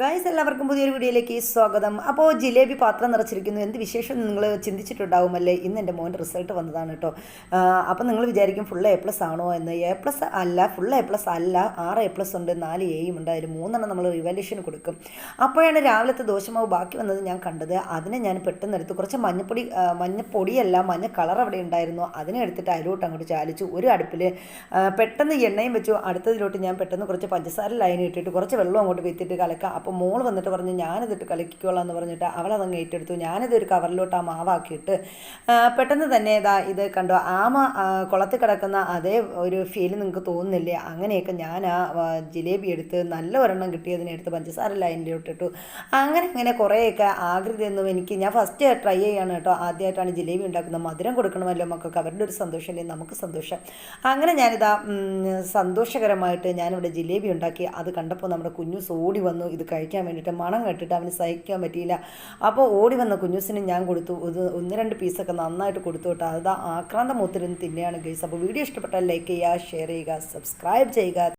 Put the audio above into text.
Guys എല്ലാവർക്കും പുതിയൊരു വീഡിയോയിലേക്ക് സ്വാഗതം. അപ്പോൾ ജിലേബി പാത്രം നിറച്ചിരിക്കുന്നു. എന്ത് വിശേഷം നിങ്ങൾ ചിന്തിച്ചിട്ടുണ്ടാവുമല്ലേ? ഇന്ന് എന്റെ മോന്റെ റിസൾട്ട് വന്നതാണ് കേട്ടോ. അപ്പോൾ നിങ്ങൾ വിചാരിക്കും ഫുൾ എ പ്ലസ് ആണോ എന്ന്. എ പ്ലസ് അല്ല ഫുൾ എ പ്ലസ് അല്ല. ആറ് എ പ്ലസ് ഉണ്ട് നാല് എയും ഉണ്ട്. അതിൽ മൂന്നെണ്ണം നമ്മൾ റിവാലുവേഷൻ കൊടുക്കും. അപ്പോഴാണ് രാവിലത്തെ ദോശമാവ് ബാക്കി വന്നത് ഞാൻ കണ്ടത്. അതിനെ ഞാൻ പെട്ടെന്ന് എടുത്ത്. കുറച്ച് മഞ്ഞപ്പൊടി മഞ്ഞപ്പൊടിയല്ല മഞ്ഞ കളർ അവിടെ ഉണ്ടായിരുന്നു. അതിനെ എടുത്തിട്ട് അതിലോട്ട് അങ്ങോട്ട് ചാലിച്ചു. ഒരു അടുപ്പിൽ പെട്ടെന്ന് എണ്ണയും വെച്ചു. അടുത്തതിലോട്ട് ഞാൻ പെട്ടെന്ന് കുറച്ച് പഞ്ചസാര ലൈൻ ഇട്ടിട്ട് കുറച്ച് വെള്ളം അങ്ങോട്ട് വെത്തിയിട്ട് കലക്കാം അപ്പോൾ മോൾ വന്നിട്ട് പറഞ്ഞു ഞാനിതിട്ട് കളിക്കോളാം എന്ന് പറഞ്ഞിട്ട് അവളതങ്ങ് ഏറ്റെടുത്തു. ഞാനിത് ഒരു കവറിലോട്ട് ആ മാവാക്കിയിട്ട് പെട്ടെന്ന് തന്നെ ഇതാ ഇത് കണ്ടോ. ആമ കുളത്തിൽ കിടക്കുന്ന അതേ ഒരു ഫീൽ നിങ്ങൾക്ക് തോന്നുന്നില്ലേ? അങ്ങനെയൊക്കെ ഞാൻ ആ ജിലേബി എടുത്ത് നല്ല ഒരെണ്ണം കിട്ടിയതിനെ എടുത്ത് പഞ്ചസാര ലൈനിലോട്ട് ഇട്ടു അങ്ങനെ അങ്ങനെ കുറേയൊക്കെ ആകൃതിയൊന്നും എനിക്ക് ഞാൻ ഫസ്റ്റ് ട്രൈ ചെയ്യാണ് കേട്ടോ. ആദ്യമായിട്ടാണ് ജിലേബി ഉണ്ടാക്കുന്നത്. മധുരം കൊടുക്കണമല്ലോ മക്കൾക്ക്. അവരുടെ ഒരു സന്തോഷമല്ലേ നമുക്ക് സന്തോഷം. അങ്ങനെ ഞാനിതാ സന്തോഷകരമായിട്ട് ഞാനിവിടെ ജിലേബി ഉണ്ടാക്കി. അത് കണ്ടപ്പോൾ നമ്മുടെ കുഞ്ഞു സോടി വന്നു. ഇത് കഴിക്കാൻ വേണ്ടിയിട്ട് മണം കേട്ടിട്ട് അവന് സഹിക്കാൻ പറ്റിയില്ല. അപ്പോൾ ഓടി വന്ന കുഞ്ഞൂസിന് ഞാൻ കൊടുത്തു. ഇത് ഒന്ന് രണ്ട് പീസൊക്കെ നന്നായിട്ട് കൊടുത്തു കേട്ടോ. അത് ആക്രാന്ത മൂത്തിരുന്ന് തിന്നെയാണ് ഗൈസ്. അപ്പോൾ വീഡിയോ ഇഷ്ടപ്പെട്ടാൽ ലൈക്ക് ചെയ്യുക ഷെയർ ചെയ്യുക സബ്സ്ക്രൈബ് ചെയ്യുക.